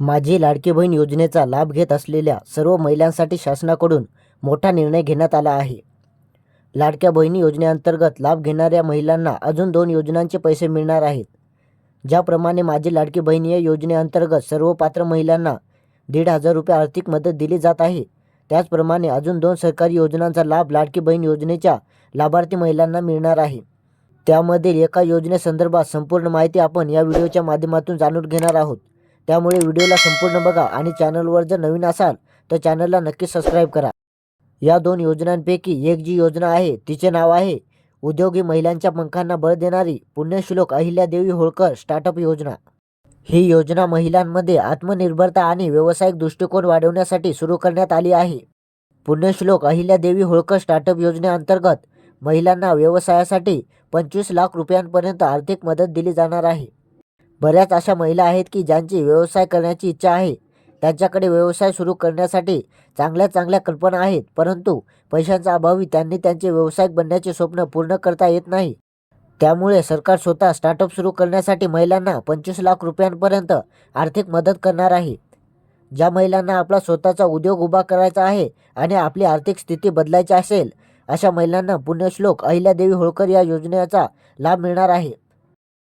माझी लाडकी बहीण योजनेचा लाभ घेत असलेल्या सर्व महिलांसाठी शासनाकडून मोठा निर्णय घेण्यात आला आहे. लाडक्या बहिणी योजनेअंतर्गत लाभ घेणाऱ्या महिलांना अजून दोन योजनांचे पैसे मिळणार आहेत. ज्याप्रमाणे माझी लाडकी बहिणी या योजनेअंतर्गत सर्व पात्र महिलांना दीड हजार रुपये आर्थिक मदत दिली जात आहे. त्याचप्रमाणे अजून दोन सरकारी योजनांचा लाभ लाडकी बहीण योजनेच्या लाभार्थी महिलांना मिळणार आहे. त्यामधील एका योजनेसंदर्भात संपूर्ण माहिती आपण या व्हिडिओच्या माध्यमातून जाणून घेणार आहोत. त्यामुळे व्हिडिओला संपूर्ण बघा आणि चॅनलवर जर नवीन असाल तर चॅनलला नक्की सबस्क्राईब करा. या दोन योजनांपैकी एक जी योजना आहे तिचे नाव आहे उद्योगी महिलांच्या पंखांना बळ देणारी पुण्यश्लोक अहिल्यादेवी होळकर स्टार्टअप योजना. ही योजना महिलांमध्ये आत्मनिर्भरता आणि व्यावसायिक दृष्टिकोन वाढवण्यासाठी सुरू करण्यात आली आहे. पुण्यश्लोक अहिल्यादेवी होळकर स्टार्टअप योजनेअंतर्गत महिलांना व्यवसायासाठी पंचवीस लाख रुपयांपर्यंत आर्थिक मदत दिली जाणार आहे. बऱ्याच अशा महिला आहेत की ज्यांची व्यवसाय करण्याची इच्छा आहे. त्यांच्याकडे व्यवसाय सुरू करण्यासाठी चांगल्या चांगल्या कल्पना आहेत परंतु पैशांचा अभावी त्यांनी त्यांचे व्यावसायिक बनण्याचे स्वप्न पूर्ण करता येत नाही. त्यामुळे सरकार स्वतः स्टार्टअप सुरू करण्यासाठी महिलांना पंचवीस लाख रुपयांपर्यंत आर्थिक मदत करणार आहे. ज्या महिलांना आपला स्वतःचा उद्योग उभा करायचा आहे आणि आपली आर्थिक स्थिती बदलायची असेल अशा महिलांना पुण्यश्लोक अहिल्यादेवी होळकर या योजनेचा लाभ मिळणार आहे.